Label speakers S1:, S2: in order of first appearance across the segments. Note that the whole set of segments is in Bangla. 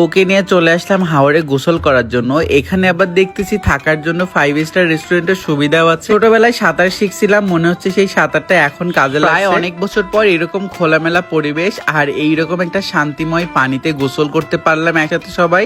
S1: ওকে নিয়ে চলে আসলাম হাওড়ে গোসল করার জন্য। এখানে আবার দেখতেছি থাকার জন্য ফাইভ স্টার রেস্টুরেন্টের সুবিধাও আছে। ছোটবেলায় সাঁতার শিখছিলাম মনে হচ্ছে সেই সাঁতারটা এখন কাজে লাগে অনেক বছর পর এরকম খোলামেলা পরিবেশ আর এইরকম একটা শান্তিময় পানিতে গোসল করতে পারলাম একসাথে সবাই।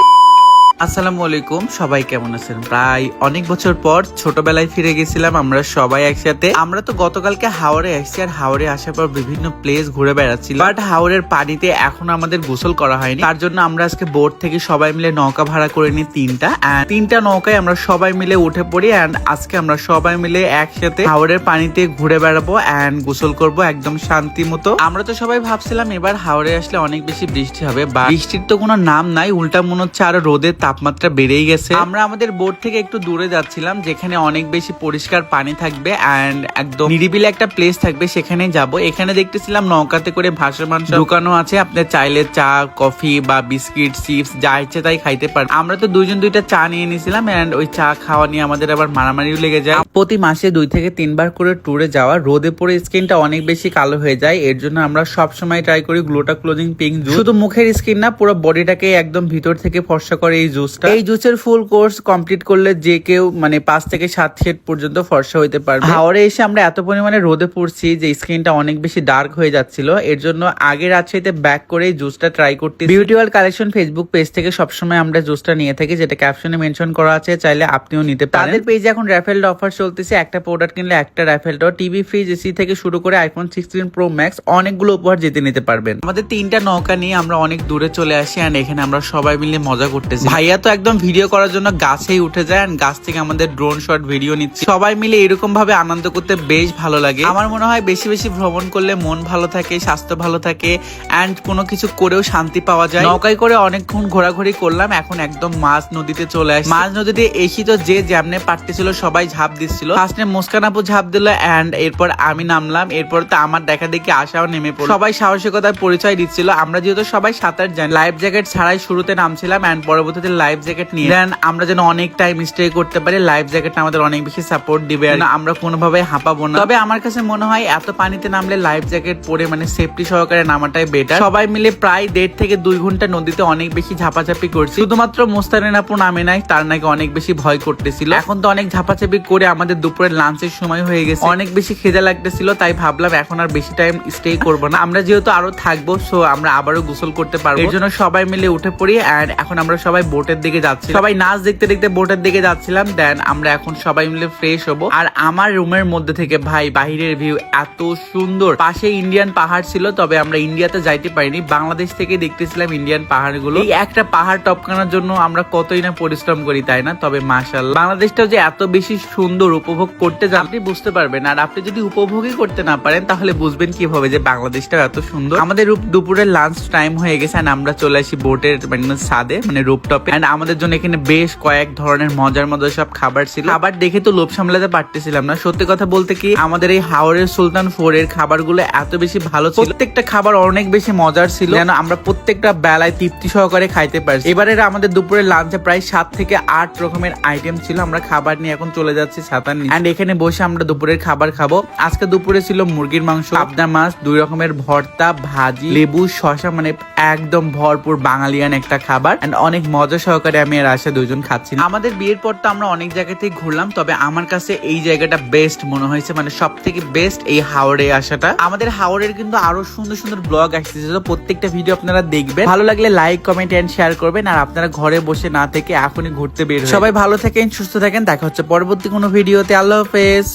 S1: আসসালামু আলাইকুম, সবাই কেমন আছেন? প্রায় অনেক বছর পর ছোটবেলায় ফিরে গেছিলাম আমরা সবাই একসাথে। আমরা তো গতকালকে হাওড়ে আসছি আর হাওড়ে আসার পর বিভিন্ন প্লেস ঘুরে বেড়াচ্ছিলাম। বাট হাওড়ের পানিতে এখন আমাদের গোসল করা হয়নি। তার জন্য আমরা আজকে বোট থেকে সবাই মিলে নৌকা ভাড়া করে নিই তিনটা। And তিনটা নৌকায় আমরা সবাই মিলে উঠে পড়ি অ্যান্ড আজকে আমরা সবাই মিলে একসাথে হাওড়ের পানিতে ঘুরে বেড়াবো অ্যান্ড গোসল করব একদম শান্তি মতো। আমরা তো সবাই ভাবছিলাম এবার হাওড়ে আসলে অনেক বেশি বৃষ্টি হবে বা বৃষ্টির তো কোনো নাম নাই। উল্টা মনে হচ্ছে আরও রোদের তাপমাত্রা বেড়েই গেছে। আমরা আমাদের বোট থেকে একটু দূরে যাচ্ছিলাম, যেখানে অনেক বেশি পরিষ্কার পানি থাকবে অ্যান্ড একদম নিরিবিলি একটা প্লেস থাকবে সেখানে যাব। এখানে দেখতেছিলাম নৌকাতে করে ভাসমান দোকানও আছে। আপনি চাইলে চা, কফি বা বিস্কিট, চিপস, যা ইচ্ছে তাই খাইতে পারেন। আমরা তো দুইজন দুইটা চা নিয়ে নিয়েছিলাম অ্যান্ড ওই চা খাওয়া নিয়ে আমাদের আবার মারামারিও লেগে যায়। প্রতি মাসে দুই থেকে তিনবার করে ট্যুরে যাওয়া। রোদে পড়ে স্কিনটা অনেক বেশি কালো হয়ে যায়। এর জন্য আমরা সব সময় ট্রাই করি গ্লোটা ক্লোজিং পিঙ্ক শুধু মুখের স্কিন না, পুরো বডিটাকে একদম ভিতর থেকে ফর্সা করে এই জুসটা এই জুসের ফুল কোর্স কমপ্লিট করলে যে কেউ মানে পাঁচ থেকে সাত শেড পর্যন্ত ফর্সা হইতে পারবে। হাওড়ে এসে আমরা এত পরিমাণে রোদে পড়ছি যে স্কিনটা অনেক বেশি ডার্ক হয়ে যাচ্ছিল এর জন্য আগে রাজশাহীতে ব্যাক করে জুসটা ট্রাই করতে বিউটিওয়াল কালেকশন ফেসবুক পেজ থেকে সবসময় আমরা জুসটা নিয়ে থাকি যেটা ক্যাপশনে মেনশন করা আছে চাইলে আপনিও নিতে পারেন। তাদের পেজে এখন র্যাফেল অফার চলতেছে একটা প্রোডাক্ট কিনলে একটা র্যাফেলটাও টিভি ফ্রিজ এসি থেকে শুরু করে আইফোন সিক্সটিন প্রো ম্যাক্স অনেকগুলো উপহার জিতে নিতে পারবেন। আমাদের তিনটা নৌকা নিয়ে আমরা অনেক দূরে চলে আসি এখানে আমরা সবাই মিলে মজা করতেছি। ভাইয়া তো একদম ভিডিও করার জন্য গাছেই উঠে যায় গাছ থেকে আমাদের ড্রোন শট ভিডিও নিচ্ছে। সবাই মিলে এরকম ভাবে আনন্দ করতে বেশ ভালো লাগে। আমার মনে হয় বেশি বেশি ভ্রমণ করলে মন ভালো থাকে, স্বাস্থ্য ভালো থাকে অ্যান্ড কোনো কিছু করেও শান্তি পাওয়া যায়। নৌকায় করে অনেকক্ষণ ঘোরাঘুরি করলাম, এখন একদম মাছ নদীতে চলে আসি মাছ নদীতে এসি তো যে যেমনে পারতেছিল সবাই ঝাঁপ দিচ্ছিল। ফার্স্টে মুস্কান আপু ঝাঁপ দিল অ্যান্ড এরপর আমি নামলাম, এরপর তো আমার দেখা দেখি আশাও নেমে পড়ল। সবাই সাহসিকতার পরিচয় দিচ্ছিল, আমরা যেহেতু সবাই সাঁতার জানি। লাইফ জ্যাকেট ছাড়াই শুরুতে নামছিলাম অ্যান্ড পরবর্তীতে লাইফ জ্যাকেট নিয়ে। দেন আমরা যেন অনেক টাইম স্টে করতে পারি লাইফ জ্যাকেট আমাদের অনেক বেশি সাপোর্ট দিবে। আর আমরা কোনোভাবে হাঁপাবো না। তবে আমার কাছে মনে হয় এত পানিতে নামলে লাইফ জ্যাকেট পরে মানে সেফটি সহকারে নামাটাই বেটার সবাই মিলে প্রায় দেড় থেকে দুই ঘণ্টা নদীতে অনেক বেশি ঝাপাঝাপি করছি। শুধুমাত্র মোস্তারিন আপু নামে নাই তার নাকি অনেক বেশি ভয় করতেছিল। এখন তো অনেক ঝাপাঝাপি করে আমাদের দুপুরের লাঞ্চের সময় হয়ে গেছে। অনেক বেশি খেজা লাগতেছিল তাই ভাবলাম এখন আর বেশি টাইম স্টে করব না। আমরা যেহেতু আরও থাকব সো আমরা আবারও গোসল করতে পারব। এর জন্য সবাই মিলে উঠে পড়ি এন্ড এখন আমরা সবাই বোটের দিকে যাচ্ছি সবাই নাচ দেখতে দেখতে বোটের দিকে যাচ্ছিলাম। দেন আমরা এখন সবাই মিলে ফ্রেশ হব। আর আমার রুমের মধ্যে থেকে ভাই, বাহিরের ভিউ এত সুন্দর। পাশে ইন্ডিয়ান পাহাড় ছিল, তবে আমরা ইন্ডিয়াতে যাইতে পারিনি। বাংলাদেশ থেকে দেখতেছিলাম ইন্ডিয়ান পাহাড়গুলো। এই একটা পাহাড় টপকানোর জন্য আমরা কতই না পরিশ্রম করি, তাই না? তবে মাশাল্লাহ বাংলাদেশটা যে এত বেশি সুন্দর উপভোগ করতে যান, আপনি বুঝতে পারবেন। আর আপনি যদি উপভোগই করতে না পারেন, তাহলে বুঝবেন কীভাবে যে বাংলাদেশটা এত সুন্দর। আমাদের দুপুরের লাঞ্চ টাইম হয়ে গেছে আমরা চলে আসি বোটের মানে সাদে মানে রূপটপে এন্ড আমাদের জন্য এখানে বেশ কয়েক ধরনের মজার মজার সব খাবার ছিল। খাবার দেখে তো লোভ সামলাতে পারতেছিলাম না। সত্যি কথা বলতে কি, আমাদের এই হাওড়ের সুলতান ফোর ফোরের খাবারগুলো এত বেশি ভালো ছিল। প্রত্যেকটা খাবার অনেক বেশি মজার ছিল। যেন আমরা প্রত্যেকটা বেলায় তৃপ্তি সহকারে খাইতে পারছি। এবারে আমাদের দুপুরের লাঞ্চে প্রায় সাত থেকে আট রকমের আইটেম ছিল। আমরা খাবার নিয়ে এখন চলে যাচ্ছি সাতান এন্ড এখানে বসে আমরা দুপুরের খাবার খাব। আজকে দুপুরে ছিল মুরগির মাংস, পাবদা মাছ, দুই রকমের ভর্তা, ভাজি, লেবু শশা মানে একদম ভরপুর বাঙালিয়ান একটা খাবার। এন্ড অনেক মজা সহকারে আমি আর আশা দুজন খাচ্ছি আমাদের বিয়ের পর তো আমরা অনেক জায়গা থেকে ঘুরলাম তবে আমার কাছে এই জায়গাটা বেস্ট মনে হয়েছে মানে সব থেকে বেস্ট এই হাওড়ে আসাটা। আমাদের হাওড়ের কিন্তু আরও সুন্দর সুন্দর ব্লগ আসতেছে তো প্রত্যেকটা ভিডিও আপনারা দেখবেন। ভালো লাগলে লাইক কমেন্ট এন্ড শেয়ার করবেন আর আপনারা ঘরে বসে না থেকে এখনই ঘুরতে বের সবাই ভালো থাকেন সুস্থ থাকেন দেখা হচ্ছে পরবর্তী কোনো ভিডিওতে আল্লাহ হাফেজ।